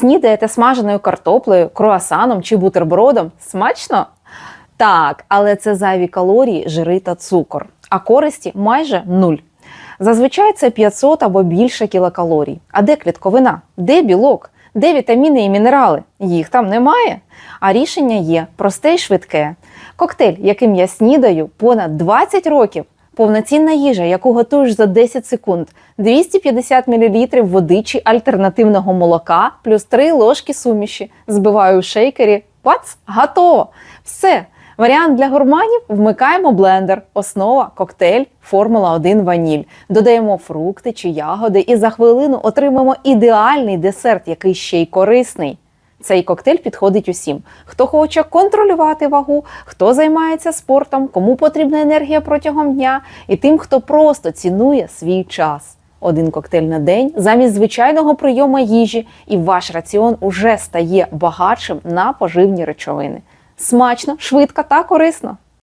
Снідаєте смаженою картоплею, круасаном чи бутербродом? Смачно? Так, але це зайві калорії, жири та цукор, а користі майже нуль. Зазвичай це 500 або більше кілокалорій. А де клітковина? Де білок? Де вітаміни і мінерали? Їх там немає. А рішення є просте й швидке. Коктейль, яким я снідаю понад 20 років. Повноцінна їжа, яку готуєш за 10 секунд, 250 мл води чи альтернативного молока, плюс 3 ложки суміші. Збиваю в шейкері. Пац, готово! Все. Варіант для гурманів вмикаємо блендер, основа, коктейль, формула 1 ваніль. Додаємо фрукти чи ягоди і за хвилину отримаємо ідеальний десерт, який ще й корисний. Цей коктейль підходить усім, хто хоче контролювати вагу, хто займається спортом, кому потрібна енергія протягом дня, і тим, хто просто цінує свій час. Один коктейль на день замість звичайного прийому їжі, і ваш раціон уже стає багатшим на поживні речовини. Смачно, швидко та корисно.